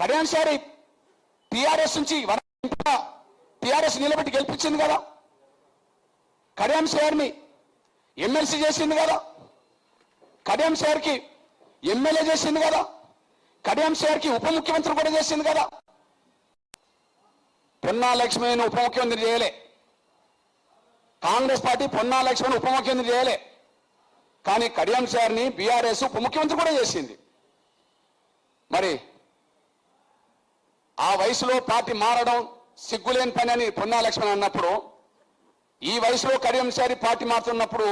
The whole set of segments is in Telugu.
కళ్యాణ్ సారి టిఆర్ఎస్ నుంచి టిఆర్ఎస్ నిలబెట్టి గెలిపించింది కదా. కళ్యాణ్ సార్ని ఎమ్మెల్సీ చేసింది కదా. కడియం సార్కి ఎమ్మెల్యే చేసింది కదా. కడియం సార్కి ఉప ముఖ్యమంత్రి కూడా చేసింది కదా. పొన్నా లక్ష్మిని ఉప ముఖ్యమంత్రి చేయలే. కాంగ్రెస్ పార్టీ పొన్నా లక్ష్మిని ఉప ముఖ్యమంత్రి చేయలే. కానీ కడియం సార్ని బీఆర్ఎస్ ఉప ముఖ్యమంత్రి కూడా చేసింది. మరి వయసులో పార్టీ మారడం సిగ్గులేని పని అని పొన్నా లక్ష్మణ్ అన్నప్పుడు ఈ వయసులో కడియంశారి పార్టీ మారుతున్నప్పుడు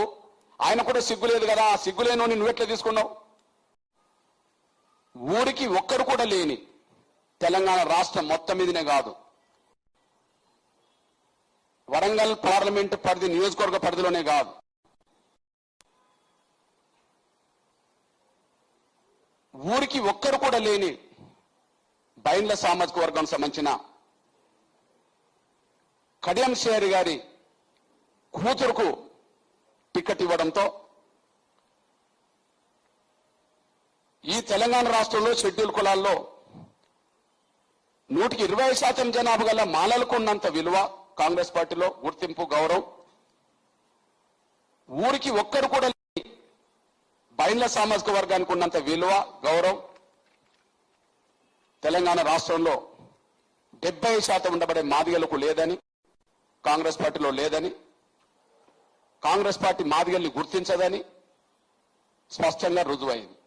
ఆయన కూడా సిగ్గులేదు కదా ఆ సిగ్గులేని నువ్వెట్లా తీసుకున్నావు? ఊరికి ఒక్కరు కూడా లేని తెలంగాణ రాష్ట్రం మొత్తం మీదనే కాదు. వరంగల్ పార్లమెంట్ పరిధి నియోజకవర్గ పరిధిలోనే కాదు. ఊరికి ఒక్కరు కూడా లేని బైండ్ల సామాజిక వర్గం సంబంధించిన కడియం షేరి గారి కూతురుకు టికెట్ ఇవ్వడంతో ఈ తెలంగాణ రాష్ట్రంలో షెడ్యూల్ కులాల్లో నూటికి ఇరవై శాతం జనాభా గల మాలలకు ఉన్నంత విలువ కాంగ్రెస్ పార్టీలో గుర్తింపు గౌరవం. ఊరికి ఒక్కరు కూడా లేని సామాజిక వర్గానికి ఉన్నంత విలువ గౌరవం. తెలంగాణ రాష్ట్రంలో డెబ్బై శాతం ఉండబడే మాదిగలకు లేదని కాంగ్రెస్ పార్టీలో లేదని కాంగ్రెస్ పార్టీ మాదిగల్ని గుర్తించదని స్పష్టంగా రుజువైంది.